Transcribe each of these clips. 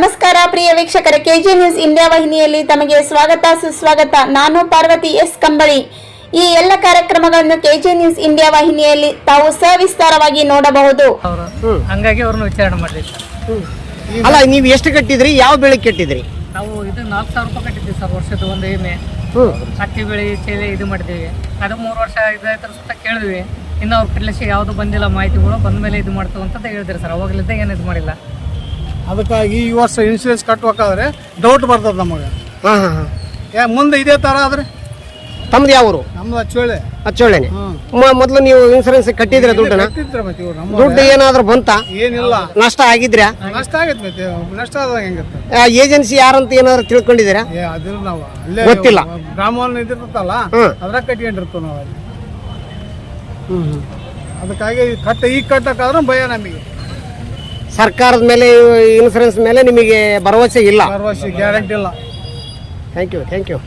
ನಮಸ್ಕಾರ ಪ್ರಿಯ ವೀಕ್ಷಕರ KG news India ವಾಹಿನಿಯಲ್ಲಿ ತಮಗೆ ಸ್ವಾಗತ ಸುಸ್ವಾಗತ. ನಾನು ಪಾರ್ವತಿ ಎಸ್ ಕಂಬಳಿ. ಈ ಎಲ್ಲ ಕಾರ್ಯಕ್ರಮಗಳನ್ನು ಕೆಜಿ ನ್ಯೂಸ್ ಇಂಡಿಯಾ ವಾಹಿನಿಯಲ್ಲಿ ತಾವು ಸವಿಸ್ತಾರವಾಗಿ ನೋಡಬಹುದು. ಅವರು ಹಂಗಾಗಿ ಅವ್ರನ್ನ ವಿಚಾರಣೆ ಮಾಡಲಿ. ಸರ್ ಅಲ್ಲ ನೀವು ಎಷ್ಟು ಕಟ್ಟಿದ್ರಿ? ಯಾವ ಬೆಳೆ ಕಟ್ಟಿದ್ರಿ? ನಾವು ಇದು ನಾಲ್ಕು ಸಾವಿರ ರೂಪಾಯಿ ಕಟ್ಟಿದ್ದೀವಿ ಸರ್ ವರ್ಷದ ಒಂದು ವಿಮೆ ಹ್ಮ್. ಹತ್ತಿ ಬೆಳೆ ಚೇಲೆ ಇದು ಮಾಡಿದ್ದೀವಿ. ಅದು ಮೂರು ವರ್ಷ ಇದಾಯ್ತರ ಸುತ್ತ ಕೇಳಿದ್ವಿ. ಇನ್ನು ಅವ್ರ ಕಡ್ಲಿಸಿ ಯಾವುದು ಬಂದಿಲ್ಲ ಮಾಹಿತಿಗಳು ಬಂದ ಮೇಲೆ ಇದು ಮಾಡ್ತೇವೆ ಅಂತ ಹೇಳಿದ್ರಿ ಸರ್. ಅವಾಗಲಿದ್ದ ಏನು ಇದು ಮಾಡಿಲ್ಲ. ಅದಕ್ಕಾಗಿ ಈ ವರ್ಷ ಇನ್ಶೂರೆನ್ಸ್ ಕಟ್ಟಬೇಕಾದ್ರೆ ಡೌಟ್ ಬರ್ತದೆ ನಮಗೆ. ಹಾಂ ಹಾಂ ಹಾಂ. ಯಾ ಮುಂದೆ ಇದೇ ಥರ ಆದ್ರೆ? ತಮ್ದು ಯಾವರು? ನಮ್ದು ಹಚ್ಚೋಳೆ ಅಚ್ಚೋಳೆನೆ ಮೊದ್ಲು ಮೊದಲು ನೀವು ಇನ್ಸೂರೆನ್ಸ್ ಕಟ್ಟಿದ್ರೆ ದುಡ್ಡನ್ನ? ಕಟ್ಟಿದ್ರೆ ಮತ್ತೆ ಇವ್ರು ನಮ್ಮ ದುಡ್ಡು ಏನಾದ್ರೂ ಬಂತ? ಏನಿಲ್ಲ. ನಷ್ಟ ಆಗಿದ್ರೆ? ನಷ್ಟ ಆಗೈತೆ ಮತ್ತೆ ನಷ್ಟ ಆದಾಗ ಹೆಂಗತ್ತೆ? ಏಜೆನ್ಸಿ ಯಾರಂತ ಏನಾದ್ರು ತಿಳ್ಕೊಂಡಿದ್ದೀರಾ? ಏ ಅದಿಲ್ಲ ನಾವು. ಅಲ್ಲೇ ಗೊತ್ತಿಲ್ಲ. ಗ್ರಾಮವನ್ನು ಇದಿರ್ತಲ್ಲ ಹ್ಮ್. ಅದ್ರಾಗ ಕಟ್ಕೊಂಡಿರ್ತೀವಿ ನಾವು ಅಲ್ಲಿ ಅದಕ್ಕಾಗಿ ಕಟ್ಟ ಈಗ ಕಟ್ಟಕ್ಕಾದ್ರೂ ಭಯ ನಮಗೆ. ಸರ್ಕಾರದ ಮೇಲೆ ಇನ್ಸೂರೆನ್ಸ್ ಮೇಲೆ ನಿಮಗೆ ಭರವಸೆ ಇಲ್ಲ. ಭರವಸೆ ಗ್ಯಾರಂಟಿ ಇಲ್ಲ. Thank you thank you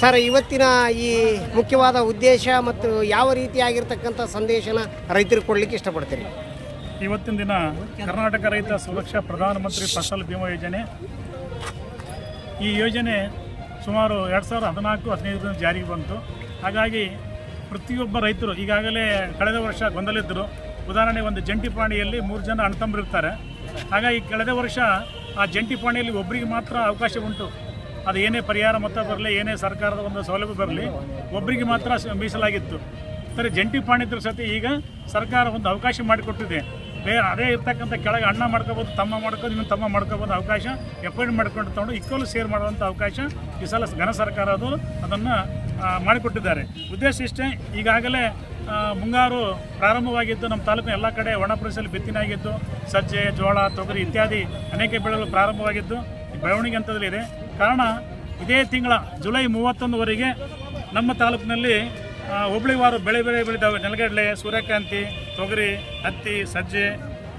sir ಇವತ್ತಿನ ಈ ಮುಖ್ಯವಾದ ಉದ್ದೇಶ ಮತ್ತು ಯಾವ ರೀತಿಯಾಗಿರ್ತಕ್ಕಂಥ ಸಂದೇಶನ ರೈತರಿಗೆ ಕೊಡಲಿಕ್ಕೆ ಇಷ್ಟಪಡ್ತೀರಿ? ಇವತ್ತಿನ ದಿನ ಕರ್ನಾಟಕ ರೈತ ಸುರಕ್ಷಾ ಪ್ರಧಾನಮಂತ್ರಿ ಫಸಲ್ ಭೀಮಾ ಯೋಜನೆ. ಈ ಯೋಜನೆ ಸುಮಾರು ಎರಡು ಸಾವಿರದ ಹದಿನಾಲ್ಕು ಹದಿನೈದರಿಂದ ಜಾರಿಗೆ ಬಂತು. ಹಾಗಾಗಿ ಪ್ರತಿಯೊಬ್ಬ ರೈತರು ಈಗಾಗಲೇ ಕಳೆದ ವರ್ಷ ಗೊಂದಲಿದ್ದರು ಉದಾಹರಣೆ ಒಂದು ಜಂಟಿ ಪಾಣಿಯಲ್ಲಿ ಮೂರು ಜನ ಅಣ್ತಂಬರಿರ್ತಾರೆ. ಹಾಗಾಗಿ ಕಳೆದ ವರ್ಷ ಆ ಜಂಟಿ ಪಾಣಿಯಲ್ಲಿ ಒಬ್ಬರಿಗೆ ಮಾತ್ರ ಅವಕಾಶ ಉಂಟು. ಅದು ಏನೇ ಪರಿಹಾರ ಮೊತ್ತ ಬರಲಿ, ಏನೇ ಸರ್ಕಾರದ ಒಂದು ಸೌಲಭ್ಯ ಬರಲಿ ಒಬ್ಬರಿಗೆ ಮಾತ್ರ ಮೀಸಲಾಗಿತ್ತು. ಸರಿ, ಜಂಟಿ ಪಾಣಿದ್ರ ಸತಿ ಈಗ ಸರ್ಕಾರ ಒಂದು ಅವಕಾಶ ಮಾಡಿಕೊಟ್ಟಿದೆ. ಬೇರೆ ಅದೇ ಇರ್ತಕ್ಕಂಥ ಕೆಳಗೆ ಅಣ್ಣ ಮಾಡ್ಕೋಬೋದು, ತಮ್ಮ ಮಾಡ್ಕೋದು ಇನ್ನು ತಮ್ಮ ಮಾಡ್ಕೋಬೋದು ಅವಕಾಶ ಅಪಾಯಿಂಟ್ ಮಾಡ್ಕೊಂಡು ತಗೊಂಡು ಇಕ್ವಲ್ ಶೇರ್ ಮಾಡುವಂಥ ಅವಕಾಶ ಈ ಸಲ ಘನ ಸರ್ಕಾರ ಅದು ಅದನ್ನು ಮಾಡಿಕೊಟ್ಟಿದ್ದಾರೆ. ಉದ್ದೇಶ ಇಷ್ಟೇ, ಈಗಾಗಲೇ ಮುಂಗಾರು ಪ್ರಾರಂಭವಾಗಿದ್ದು, ನಮ್ಮ ತಾಲೂಕಿನ ಎಲ್ಲ ಕಡೆ ಒಣ ಪ್ರದೇಶದಲ್ಲಿ ಬಿತ್ತಿನಾಗಿದ್ದು ಸಜ್ಜೆ, ಜೋಳ, ತೊಗರಿ ಇತ್ಯಾದಿ ಅನೇಕ ಬೆಳೆಗಳು ಪ್ರಾರಂಭವಾಗಿದ್ದು ಬೆಳವಣಿಗೆ ಹಂತದಲ್ಲಿದೆ ಕಾರಣ, ಇದೇ ತಿಂಗಳ ಜುಲೈ ಮೂವತ್ತೊಂದುವರೆಗೆ ನಮ್ಮ ತಾಲೂಕಿನಲ್ಲಿ ಹುಬ್ಳಿವಾರು ಬೆಳೆ ಬೆಳೆ ಬೆಳೆದಾವೆ ನೆಲಗಡಲೆ, ಸೂರ್ಯಕಾಂತಿ, ತೊಗರಿ, ಹತ್ತಿ, ಸಜ್ಜೆ,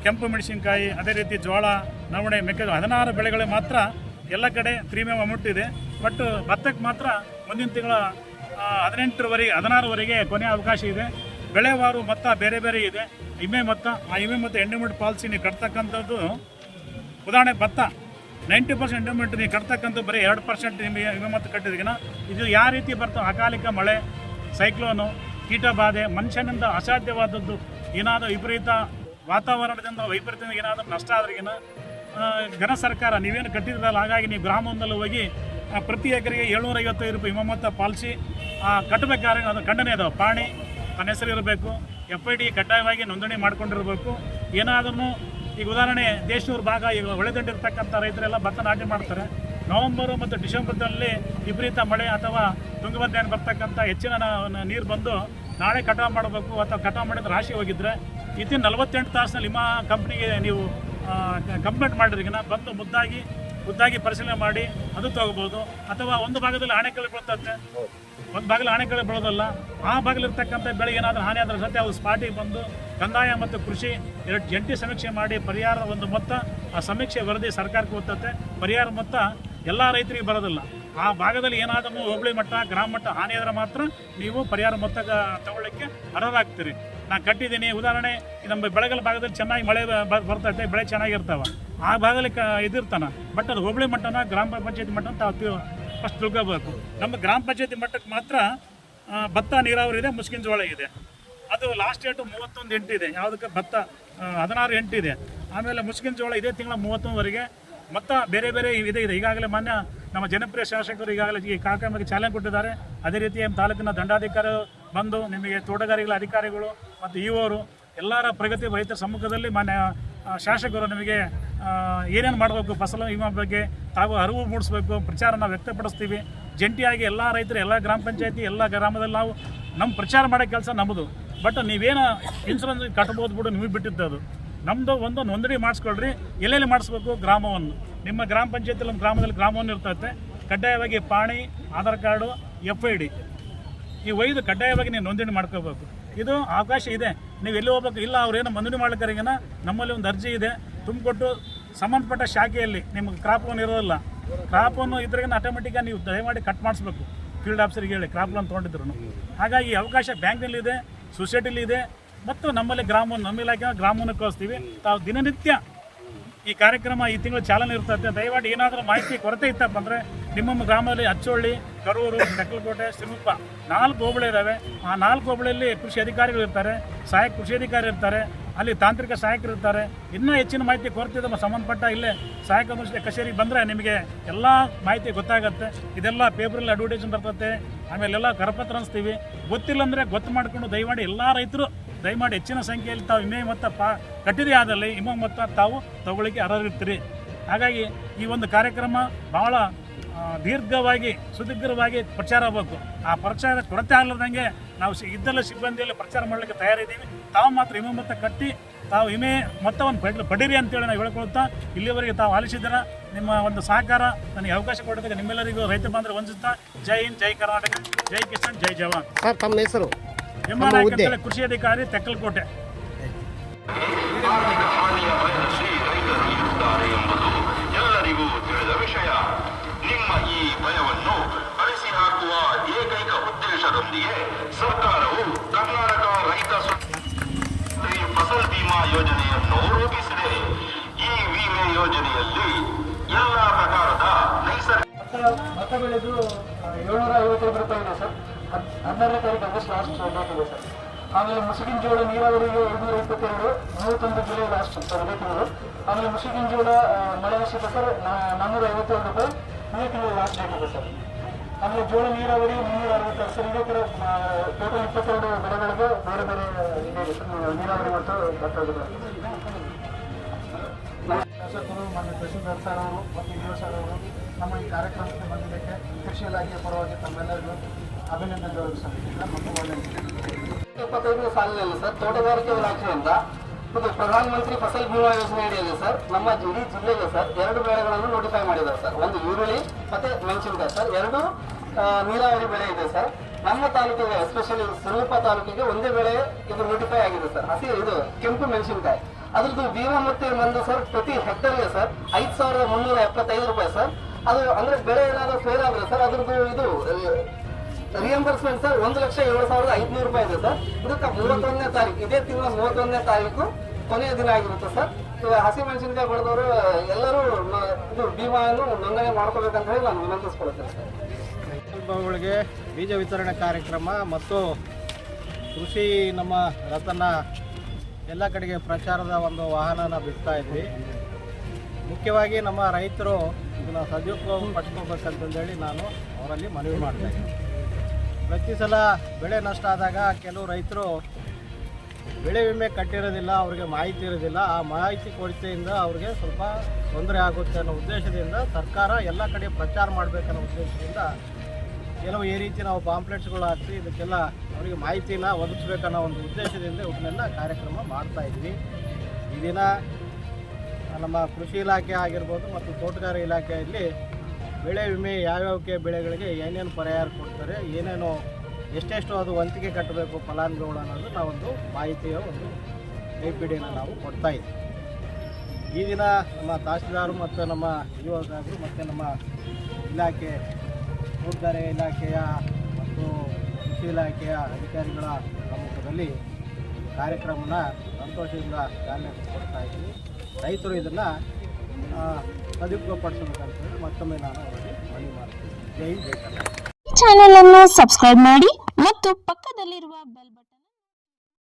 ಕೆಂಪು ಮೆಣಸಿನಕಾಯಿ, ಅದೇ ರೀತಿ ಜೋಳ, ನವಣೆ, ಮೆಕ್ಕೆಜೋಳ ಹದಿನಾರು ಬೆಳೆಗಳು ಮಾತ್ರ ಎಲ್ಲ ಕಡೆ ಪ್ರೀಮಿಯಂ ಅಮೌಂಟ್ ಇದೆ. ಬಟ್ ಭತ್ತಕ್ಕೆ ಮಾತ್ರ ಮುಂದಿನ ತಿಂಗಳ ಹದಿನೆಂಟರವರೆಗೆ ಹದಿನಾರುವರೆಗೆ ಕೊನೆಯ ಅವಕಾಶ ಇದೆ. ಬೆಳೆವಾರು ಮೊತ್ತ ಬೇರೆ ಬೇರೆ ಇದೆ. ಇಮೆ ಮೊತ್ತ, ಆ ಇಮೆ ಮತ್ತು ಎಂಡೋಮೆಂಟ್ ಪಾಲಿಸಿ ನೀವು ಕಟ್ತಕ್ಕಂಥದ್ದು ಉದಾಹರಣೆ, ಭತ್ತ. ನೈಂಟಿ ಪರ್ಸೆಂಟ್ ಎಂಡೋಮೆಂಟ್ ನೀವು ಕಟ್ತಕ್ಕಂಥ ಬರೀ ಎರಡು ಪರ್ಸೆಂಟ್ ನಿಮಗೆ ವಿಮೆ ಮತ್ತು ಕಟ್ಟಿದೀಗಿನ ಇದು ಯಾವ ರೀತಿ ಬರ್ತವೆ ಅಕಾಲಿಕ ಮಳೆ, ಸೈಕ್ಲೋನು, ಕೀಟ ಬಾಧೆ, ಮನುಷ್ಯನಿಂದ ಅಸಾಧ್ಯವಾದದ್ದು ಏನಾದರೂ ವಿಪರೀತ ವಾತಾವರಣದಿಂದ ವೈಪರೀತದಿಂದ ಏನಾದರೂ ನಷ್ಟ ಆದ್ರಿಗಿನ ಘನ ಸರ್ಕಾರ ನೀವೇನು ಕಟ್ಟಿದ್ರಲ್ಲ, ಹಾಗಾಗಿ ನೀವು ಗ್ರಾಮವೊಂದಲ್ಲಿ ಹೋಗಿ ಪ್ರತಿ ಎಕರೆಗೆ ಏಳ್ನೂರ ಐವತ್ತೈದು ರೂಪಾಯಿ ಮೊತ್ತ ಪಾಲಿಸಿ ಕಟ್ಟಬೇಕಾದ್ರೆ ಅದು ಖಂಡನೆ ಅದಾವೆ ಪಾಣಿ, ತನ್ನ ಹೆಸರು ಇರಬೇಕು ಎಫ್ ಐ ಡಿ ಕಡ್ಡಾಯವಾಗಿ ನೋಂದಣಿ ಮಾಡ್ಕೊಂಡಿರಬೇಕು. ಏನಾದ್ರೂ ಈಗ ಉದಾಹರಣೆ ದೇಶೂರ ಭಾಗ, ಈಗ ಒಳೆದಂಡಿರ್ತಕ್ಕಂಥ ರೈತರೆಲ್ಲ ಭತ್ತ ನಾಟಿ ಮಾಡ್ತಾರೆ. ನವೆಂಬರು ಮತ್ತು ಡಿಸೆಂಬರ್ದಲ್ಲಿ ವಿಪರೀತ ಮಳೆ ಅಥವಾ ತುಂಗಭದ್ರೆಯನ್ನು ಬರ್ತಕ್ಕಂಥ ಹೆಚ್ಚಿನ ನೀರು ಬಂದು ನಾಳೆ ಕಟಾವು ಮಾಡಬೇಕು ಅಥವಾ ಕಟಾವು ಮಾಡಿದ ರಾಶಿ ಹೋಗಿದ್ರೆ ಇತ್ತಿನ ನಲವತ್ತೆಂಟು ತಾಸಿನಲ್ಲಿ ವಿಮಾ ಕಂಪ್ನಿಗೆ ನೀವು ಕಂಪ್ಲೇಂಟ್ ಮಾಡಿದ್ರಿಗಿನ ಬಂದು ಮುದ್ದಾಗಿ ಮುದ್ದಾಗಿ ಪರಿಶೀಲನೆ ಮಾಡಿ ಅದು ತಗೋಬಹುದು. ಅಥವಾ ಒಂದು ಭಾಗದಲ್ಲಿ ಆಣೆಕಲ್ಲು ಬೀಳ್ತದೆ ಒಂದು ಭಾಗದಲ್ಲಿ ಆಣೆಕಲ್ಲು ಬೀಳೋದಲ್ಲ, ಆ ಭಾಗದಲ್ಲಿರ್ತಕ್ಕಂಥ ಬೆಳೆ ಏನಾದರೂ ಹಾನಿ ಆದ್ರೆ ಜೊತೆ ಅವ್ರು ಸ್ಪಾಟಿಗೆ ಬಂದು ಕಂದಾಯ ಮತ್ತು ಕೃಷಿ ಎರಡು ಜಂಟಿ ಸಮೀಕ್ಷೆ ಮಾಡಿ ಪರಿಹಾರದ ಒಂದು ಮೊತ್ತ, ಆ ಸಮೀಕ್ಷೆ ವರದಿ ಸರ್ಕಾರಕ್ಕೆ ಒತ್ತತೆ ಪರಿಹಾರ ಮೊತ್ತ ಎಲ್ಲ ರೈತರಿಗೆ ಬರೋದಿಲ್ಲ. ಆ ಭಾಗದಲ್ಲಿ ಏನಾದರೂ ಹೋಬಳಿ ಮಟ್ಟ, ಗ್ರಾಮ ಮಟ್ಟ ಹಾನಿ ಆದರೆ ಮಾತ್ರ ನೀವು ಪರಿಹಾರ ಮೊತ್ತ ತಗೊಳ್ಳಿಕ್ಕೆ ಅರ್ಹರಾಗ್ತೀರಿ. ನಾನು ಕಟ್ಟಿದ್ದೀನಿ. ಉದಾಹರಣೆ ನಮ್ಮ ಬೆಳೆಗಳ ಭಾಗದಲ್ಲಿ ಚೆನ್ನಾಗಿ ಮಳೆ ಬರ್ತೈತೆ, ಬೆಳೆ ಚೆನ್ನಾಗಿರ್ತಾವ. ಆ ಭಾಗದಲ್ಲಿ ಕ ಇದಿರ್ತಾನ. ಬಟ್ ಅದು ಹೋಬಳಿ ಮಟ್ಟನ ಗ್ರಾಮ ಪಂಚಾಯತಿ ಮಟ್ಟ ಅಂತ ಫಸ್ಟ್ ತಿಳ್ಕೋಬೇಕು. ನಮ್ಮ ಗ್ರಾಮ ಪಂಚಾಯತಿ ಮಟ್ಟಕ್ಕೆ ಮಾತ್ರ ಭತ್ತ ನೀರಾವರಿ ಇದೆ, ಮುಸ್ಕಿನ ಜೋಳ ಇದೆ. ಅದು ಲಾಸ್ಟ್ ಡೇಟು ಮೂವತ್ತೊಂದು ಎಂಟು ಇದೆ ಯಾವುದಕ್ಕೆ ಭತ್ತ ಹದಿನಾರು ಎಂಟು ಇದೆ ಆಮೇಲೆ ಮುಸ್ಕಿನ ಜೋಳ ಇದೇ ತಿಂಗಳ ಮೂವತ್ತೊಂದವರೆಗೆ ಮತ್ತ ಬೇರೆ ಬೇರೆ ಇದೆ ಇದೆ. ಈಗಾಗಲೇ ಮಾನ್ಯ ನಮ್ಮ ಜನಪ್ರಿಯ ಶಾಸಕರು ಈಗಾಗಲೇ ಈ ಕಾರ್ಯಕ್ರಮಕ್ಕೆ ಚಾಲನೆ ಕೊಟ್ಟಿದ್ದಾರೆ. ಅದೇ ರೀತಿ ತಾಲೂಕಿನ ದಂಡಾಧಿಕಾರಿ ಬಂದು ನಿಮಗೆ ತೋಟಗಾರಿಗಳ ಅಧಿಕಾರಿಗಳು ಮತ್ತು ಇವರು ಎಲ್ಲರ ಪ್ರಗತಿ ರೈತರ ಸಮ್ಮುಖದಲ್ಲಿ ಮಾನ್ಯ ಶಾಸಕರು ನಿಮಗೆ ಏನೇನು ಮಾಡಬೇಕು, ಫಸಲು ವಿಮಾ ಬಗ್ಗೆ ತಾವು ಅರಿವು ಮೂಡಿಸಬೇಕು, ಪ್ರಚಾರನ ವ್ಯಕ್ತಪಡಿಸ್ತೀವಿ. ಜಂಟಿಯಾಗಿ ಎಲ್ಲ ರೈತರು, ಎಲ್ಲ ಗ್ರಾಮ ಪಂಚಾಯತಿ, ಎಲ್ಲ ಗ್ರಾಮದಲ್ಲಿ ನಾವು ನಮ್ಮ ಪ್ರಚಾರ ಮಾಡೋ ಕೆಲಸ ನಮ್ಮದು ಬಟ್ ನೀವೇನು ಇನ್ಸೂರೆನ್ಸ್ ಕಟ್ಬೋದು ಬಿಡು, ನಿಮಗೆ ಬಿಟ್ಟಿದ್ದು ಅದು. ನಮ್ಮದು ಒಂದು ನೋಂದಣಿ ಮಾಡಿಸ್ಕೊಳ್ರಿ, ಎಲ್ಲೆಲ್ಲಿ ಮಾಡಿಸ್ಬೇಕು? ಗ್ರಾಮವನ್ನು. ನಿಮ್ಮ ಗ್ರಾಮ ಪಂಚಾಯತಿ ನಮ್ಮ ಗ್ರಾಮದಲ್ಲಿ ಗ್ರಾಮವನ್ನು ಇರ್ತೈತೆ. ಕಡ್ಡಾಯವಾಗಿ ಪಾಣಿ, Aadhaar card F I D ಈ ಒಯ್ದು ಕಡ್ಡಾಯವಾಗಿ ನೀವು ನೋಂದಣಿ ಮಾಡ್ಕೋಬೇಕು. ಇದು ಅವಕಾಶ ಇದೆ. ನೀವು ಎಲ್ಲಿ ಹೋಗ್ಬೇಕು? ಇಲ್ಲ ಅವ್ರೇನು ಮನವಿ ಮಾಡ್ಲಿಕ್ಕರಿಗೇನ ನಮ್ಮಲ್ಲಿ ಒಂದು ಅರ್ಜಿ ಇದೆ. ತುಂಬಿಕೊಟ್ಟು ಸಂಬಂಧಪಟ್ಟ ಶಾಖೆಯಲ್ಲಿ ನಿಮ್ಗೆ ಕ್ರಾಪ್ ಲೋನ್ ಇರೋದಿಲ್ಲ. ಕ್ರಾಪ್ ಲೋನ್ ಇದ್ರಾಗ ಆಟೋಮೆಟಿಕ್ಕಾಗಿ ನೀವು ದಯಮಾಡಿ ಕಟ್ ಮಾಡಿಸ್ಬೇಕು. ಫೀಲ್ಡ್ ಆಫೀಸರ್ಗೆ ಹೇಳಿ ಕ್ರಾಪ್ ಲೋನ್ ತೊಗೊಂಡಿದ್ರು ಹಾಗಾಗಿ ಅವಕಾಶ ಬ್ಯಾಂಕ್ನಲ್ಲಿದೆ ಸೊಸೈಟಿಲಿದೆ ಮತ್ತು ನಮ್ಮಲ್ಲಿ ಗ್ರಾಮ ನಮ್ಮ ಇಲಾಖೆ ಗ್ರಾಮವನ್ನು ಕಳಿಸ್ತೀವಿ. ತಾವು ದಿನನಿತ್ಯ ಈ ಕಾರ್ಯಕ್ರಮ ಈ ತಿಂಗಳು ಚಾಲನೆ ಇರ್ತದೆ ದಯಮಾಡಿ ಏನಾದರೂ ಮಾಹಿತಿ ಕೊರತೆ ಇತ್ತಪ್ಪ ಅಂದರೆ ನಿಮ್ಮ ಗ್ರಾಮದಲ್ಲಿ ಅಚ್ಚೋಳ್ಳಿ ಕರೂರು ತೆಕ್ಕಲಕೋಟೆ ಸಿರುಗುಪ್ಪ ನಾಲ್ಕು ಹೋಬಳಿ ಇದ್ದಾವೆ ಆ ನಾಲ್ಕು ಹೋಬಳಿಯಲ್ಲಿ ಕೃಷಿ ಅಧಿಕಾರಿಗಳು ಇರ್ತಾರೆ ಸಹಾಯಕ ಕೃಷಿ ಅಧಿಕಾರಿ ಇರ್ತಾರೆ ಅಲ್ಲಿ ತಾಂತ್ರಿಕ ಸಹಾಯಕರು ಇರ್ತಾರೆ. ಇನ್ನೂ ಹೆಚ್ಚಿನ ಮಾಹಿತಿ ಕೊರತೆ ಇದೆ ಸಂಬಂಧಪಟ್ಟ ಇಲ್ಲೇ ಸಹಾಯಕ ಕಚೇರಿಗೆ ಬಂದರೆ ನಿಮಗೆ ಎಲ್ಲ ಮಾಹಿತಿ ಗೊತ್ತಾಗುತ್ತೆ. ಇದೆಲ್ಲ ಪೇಪರಲ್ಲಿ ಅಡ್ವರ್ಟೈಸ್ ಬರ್ತದೆ ಆಮೇಲೆ ಎಲ್ಲ ಕರಪತ್ರ ಅನಿಸ್ತೀವಿ. ಗೊತ್ತಿಲ್ಲ ಅಂದರೆ ಗೊತ್ತು ಮಾಡಿಕೊಂಡು ದಯಮಾಡಿ ಎಲ್ಲ ರೈತರು ದಯಮಾಡಿ ಹೆಚ್ಚಿನ ಸಂಖ್ಯೆಯಲ್ಲಿ ತಾವು ವಿಮೆ ಮೊತ್ತ ಪಾ ಕಟ್ಟಿದೆ ಆದಲ್ಲಿ ವಿಮೆ ಮೊತ್ತ ತಾವು ತಗೊಳ್ಳಿಕ್ಕೆ ಅರ್ಹರಿರ್ತೀರಿ. ಹಾಗಾಗಿ ಈ ಒಂದು ಕಾರ್ಯಕ್ರಮ ಆ, ದೀರ್ಘವಾಗಿ ಸುದೀರ್ಘವಾಗಿ ಪ್ರಚಾರ ಆಗಬೇಕು. ಆ ಪ್ರಚಾರ ಕೊರತೆ ಆಗಲಾರ್ದಂಗೆ ನಾವು ಸಿ- ಇದ್ದಲ್ಲ ಸಿಬ್ಬಂದಿಯಲ್ಲಿ ಪ್ರಚಾರ ಮಾಡಲಿಕ್ಕೆ ತಯಾರಿದ್ದೀವಿ. ತಾವು ಮಾತ್ರ ವಿಮೆ ಮೊತ್ತ ಕಟ್ಟಿ ತಾವು ವಿಮೆ ಮೊತ್ತವನ್ನು ಪಡೆ ಪಡೀರಿ ಅಂತೇಳಿ ನಾವು ಹೇಳ್ಕೊಳ್ತಾ ಇಲ್ಲಿವರೆಗೆ ತಾವು ಆಲಿಸಿದ್ದೀರ? ನಿಮ್ಮ ಒಂದು ಸಹಕಾರ ನನಗೆ ಅವಕಾಶ ಕೊಡೋದಕ್ಕೆ ನಿಮ್ಮೆಲ್ಲರಿಗೂ ರೈತ ಬಾಂಧವರು ವಂದಿಸ್ತಾ ಜೈ ಹಿಂದ್ ಜೈ ಕರ್ನಾಟಕ ಜೈ ಕಿಸಾನ್ ಜೈ ಜವಾನ್. ಸರ್ ತಮ್ಮ ಹೆಸರು? ಅಂತೇಳಿ ಕೃಷಿ ಅಧಿಕಾರಿ ತೆಕ್ಕಲಕೋಟೆ. ಎಲ್ಲರಿಗೂ ತಿಳಿದ ವಿಷಯ. ಉದ್ದೇಶದೊಂದಿಗೆ ಸರ್ಕಾರವು ಕರ್ನಾಟಕ ರೈತ ಫಸಲ್ ಬಿಮಾ ಯೋಜನೆಯನ್ನು ರೂಪಿಸಿದೆ. ಈ ವಿಮೆ ಯೋಜನೆಯಲ್ಲಿ ಎಲ್ಲ ಪ್ರಕಾರದ ನೈಸರ್ಗಿಕ ಮತ ಬೆಳೆದು ಐವತ್ತೈದು ರೂಪಾಯಿ ಇದೆ ಸರ್. ಸರ್. ಆಮೇಲೆ ಮುಸುಕಿನ ಜೋಳ ನೀರಾವರಿಗೆ ಐದುನೂರ ಇಪ್ಪತ್ತೆರಡು ಮೂವತ್ತೊಂದು ಜುಲೈ ಲಾಸ್ಟ್ ಸರ್ ತಿಂಗಳು. ಆಮೇಲೆ ಮುಸುಕಿನ ಜೋಳ ಮಳೆ ವರ್ಷದ ಸರ್ ನಾನ್ನೂರ ಐವತ್ತೇಳು ರೂಪಾಯಿ ಮೂರು ತಿಂಗಳು ಲಾಸ್ಟ್ ಡೇಟ್ ಸರ್. ಆಮೇಲೆ ಜೋಳ ನೀರಾವರಿ ಮುನ್ನೂರ ಅರವತ್ತು ಲಕ್ಷ ಥರ ಟೋಟಲ್ ಇಪ್ಪತ್ತೆರಡು ಬೆಳೆಗಳಿಗೆ ಬೇರೆ ಬೇರೆ ನೀರಾವರಿ ಮತ್ತು ಭತ್ತ ಶಾಸಕರು, ಮಾನ್ಯ ತಹಸೀಲ್ದಾರ್ ಸರ್ ಅವರು ಮತ್ತು ಇಂದ್ರ ಸರ್ ಅವರು ನಮ್ಮ ಈ ಕಾರ್ಯಕ್ರಮಕ್ಕೆ ಬಂದಿದ್ದಕ್ಕೆ ಕೃಷಿ ಇಲಾಖೆಯ ಪರವಾಗಿ ತಮ್ಮೆಲ್ಲರಿಗೂ ಅಭಿನಂದನೆಗಳು ಸರ್ ಮತ್ತು ಸಾಲಿನಲ್ಲಿ ಸರ್, ತೋಟಗಾರಿಕೆ ಇಲಾಖೆಯಿಂದ ಇದು ಪ್ರಧಾನ ಮಂತ್ರಿ ಫಸಲ್ ಭೀಮಾ ಯೋಜನೆ ಅಡಿಯಲ್ಲಿ ಸರ್? ನಮ್ಮ ಇಡೀ ಜಿಲ್ಲೆಗೆ ಸರ್ ಎರಡು ಬೆಳೆಗಳನ್ನು ನೋಟಿಫೈ ಮಾಡಿದ್ದಾರೆ ಸರ್. ಒಂದು ಈರುಳ್ಳಿ ಮತ್ತೆ ಮೆಣಸಿನಕಾಯಿ ಸರ್. ಎರಡು ನೀರಾವರಿ ಬೆಳೆ ಇದೆ ಸರ್. ನಮ್ಮ ತಾಲೂಕಿಗೆ ಎಸ್ಪೆಷಲಿ ಸಿರುಪ ತಾಲೂಕಿಗೆ ಒಂದೇ ಬೆಳೆ ಇದು ನೋಟಿಫೈ ಆಗಿದೆ ಸರ್. ಹಸಿ ಇದು ಕೆಂಪು ಮೆಣಸಿನಕಾಯಿ. ಅದ್ರದ್ದು ಬೀಮಾ ಮತ್ತೆ ಬಂದು ಸರ್ ಪ್ರತಿ ಹೆಕ್ಟರ್ಗೆ ಸರ್ ಐದು ಸಾವಿರದ ಮುನ್ನೂರ ಎಪ್ಪತ್ತೈದು ರೂಪಾಯಿ ಸರ್. ಅದು ಅಂದ್ರೆ ಬೆಳೆ ಏನಾದರೂ ಫೇಲ್ ಆದ್ರೆ ಸರ್, ಅದ್ರದ್ದು ಇದು ರಿಯಂಬರ್ಸ್ಮೆಂಟ್ ಸರ್, ಒಂದು ಲಕ್ಷ ಏಳು ಸಾವಿರದ ಐದುನೂರು ರೂಪಾಯಿ ಇದೆ ಸರ್. ಇದಕ್ಕೆ ಮೂವತ್ತೊಂದನೇ ತಾರೀಕು, ಇದೇ ತಿಂಗಳ ಮೂವತ್ತೊಂದನೇ ತಾರೀಕು ಕೊನೆಯ ದಿನ ಆಗಿರುತ್ತೆ ಸರ್. ಹಸಿಮೆಣಸಿನಕಾಯಿ ಹಸಿ ಮೆಣಸಿನಕಾಯಿ ಬೆಳೆದವರು ಎಲ್ಲರೂ ಇದು ಭೀಮಾವನ್ನು ನೋಂದಣಿ ಮಾಡ್ಕೋಬೇಕಂತ ಹೇಳಿ ನಾನು ವಿನಂತಿಸ್ಕೊಳ್ತೇನೆ ಸರ್. ಬೀಜ ವಿತರಣೆ ಕಾರ್ಯಕ್ರಮ ಮತ್ತು ಕೃಷಿ ನಮ್ಮ ರತನ ಎಲ್ಲ ಕಡೆಗೆ ಪ್ರಚಾರದ ಒಂದು ವಾಹನನ ಬಿಡ್ತಾ ಇದ್ವಿ. ಮುಖ್ಯವಾಗಿ ನಮ್ಮ ರೈತರು ಇದನ್ನು ಸದುಪಯೋಗ ಪಡ್ಕೋಬೇಕಂತಂದೇಳಿ ನಾನು ಅವರಲ್ಲಿ ಮನವಿ ಮಾಡ್ತಾ ಪ್ರತಿ ಸಲ ಬೆಳೆ ನಷ್ಟ ಆದಾಗ ಕೆಲವು ರೈತರು ಬೆಳೆ ವಿಮೆ ಕಟ್ಟಿರೋದಿಲ್ಲ, ಅವ್ರಿಗೆ ಮಾಹಿತಿ ಇರೋದಿಲ್ಲ. ಆ ಮಾಹಿತಿ ಕೊರತೆಯಿಂದ ಅವ್ರಿಗೆ ಸ್ವಲ್ಪ ತೊಂದರೆ ಆಗುತ್ತೆ ಅನ್ನೋ ಉದ್ದೇಶದಿಂದ ಸರ್ಕಾರ ಎಲ್ಲ ಕಡೆ ಪ್ರಚಾರ ಮಾಡಬೇಕನ್ನೋ ಉದ್ದೇಶದಿಂದ ಕೆಲವು ಈ ರೀತಿ ನಾವು ಪಾಂಪ್ಲೆಟ್ಸ್ಗಳು ಹಾಕಿ ಇದಕ್ಕೆಲ್ಲ ಅವರಿಗೆ ಮಾಹಿತಿನ ಒದಗಿಸ್ಬೇಕನ್ನೋ ಒಂದು ಉದ್ದೇಶದಿಂದ ಇವನ್ನೆಲ್ಲ ಕಾರ್ಯಕ್ರಮ ಮಾಡ್ತಾ ಇದ್ವಿ. ಈ ದಿನ ನಮ್ಮ ಕೃಷಿ ಇಲಾಖೆ ಆಗಿರ್ಬೋದು ಮತ್ತು ತೋಟಗಾರಿಕೆ ಇಲಾಖೆಯಲ್ಲಿ ಬೆಳೆ ವಿಮೆ ಯಾವ್ಯಾವಕ್ಕೆ ಬೆಳೆಗಳಿಗೆ ಏನೇನು ಪರಿಹಾರ ಕೊಡ್ತಾರೆ, ಏನೇನು ಎಷ್ಟೆಷ್ಟು ಅದು ವಂತಿಗೆ ಕಟ್ಟಬೇಕು ಫಲಾನುಭವಿಗಳು ಅನ್ನೋದು ನಾವೊಂದು ಮಾಹಿತಿಯ ಒಂದು ಕೈಪಿಡಿಯನ್ನು ನಾವು ಕೊಡ್ತಾ ಇದ್ದೀವಿ. ಈ ದಿನ ನಮ್ಮ ತಹಸೀಲ್ದಾರು ಮತ್ತು ನಮ್ಮ ಯುವಕರು ಮತ್ತು ನಮ್ಮ ಇಲಾಖೆ ತೋಟಗಾರಿಕೆ ಇಲಾಖೆಯ ಮತ್ತು ಕೃಷಿ ಇಲಾಖೆಯ ಅಧಿಕಾರಿಗಳ ಸಮ್ಮುಖದಲ್ಲಿ ಕಾರ್ಯಕ್ರಮನ ಸಂತೋಷದಿಂದ ಚಾಲನೆ ಕೊಡ್ತಾ ಇದ್ದೀವಿ. ರೈತರು ಇದನ್ನು ಸದುಪಯೋಗಪಡಿಸಬೇಕಂತೇಳಿ ಮತ್ತೊಮ್ಮೆ ನಾನು ಚಾನೆಲ್ ಅನ್ನು ಸಬ್ಸ್ಕ್ರೈಬ್ ಮಾಡಿ ಮತ್ತು ಪಕ್ಕದಲ್ಲಿರುವ ಬೆಲ್